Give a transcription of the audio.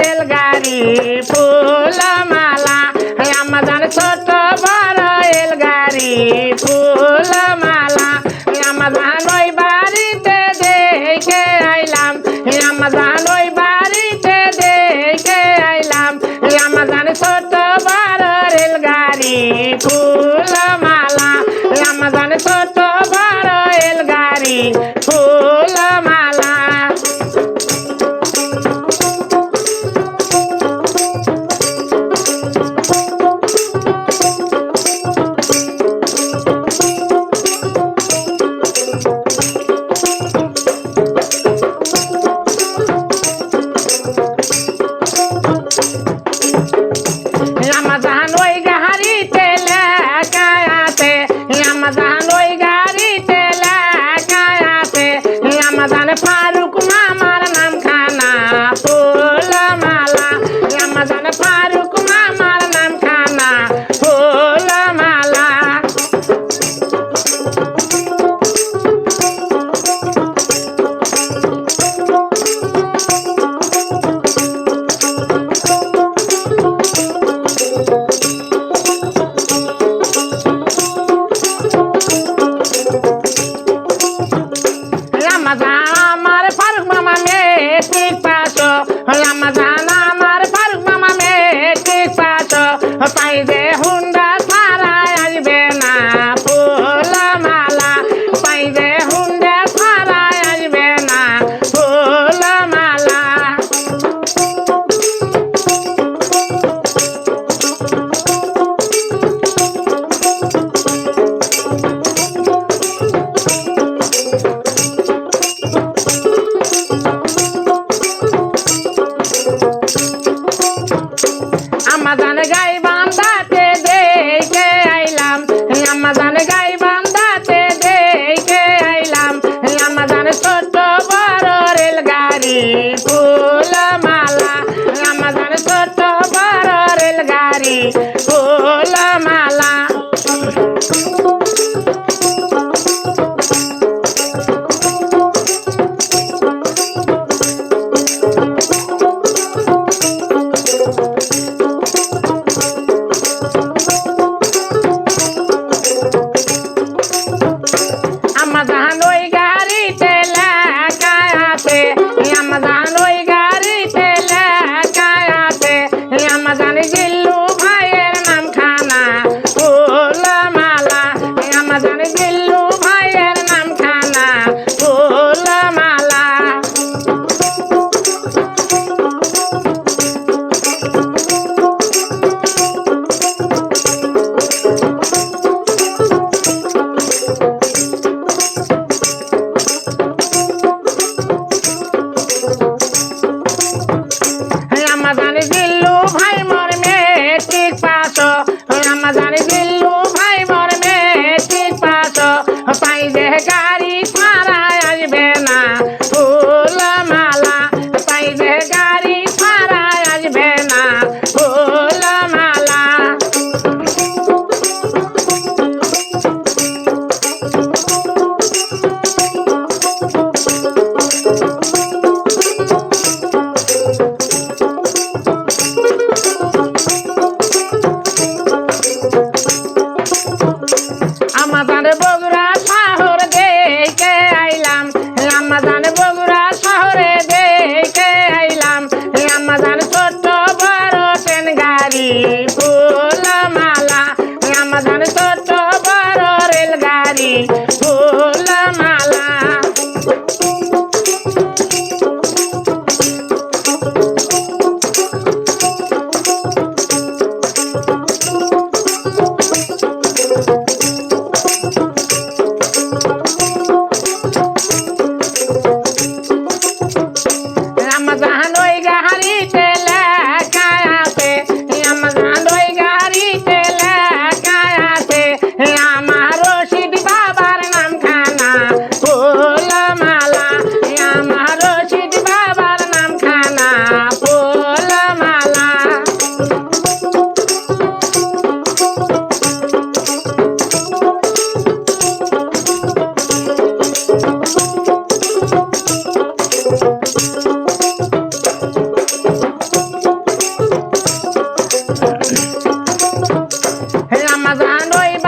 রেলগাড়ি ফুল মালা আমার ছোট তাহলে segunda. বাজারে দিল্লু ভাই মর মেয়ে পাশ পাই যে গাড়ি I'm on the boat. La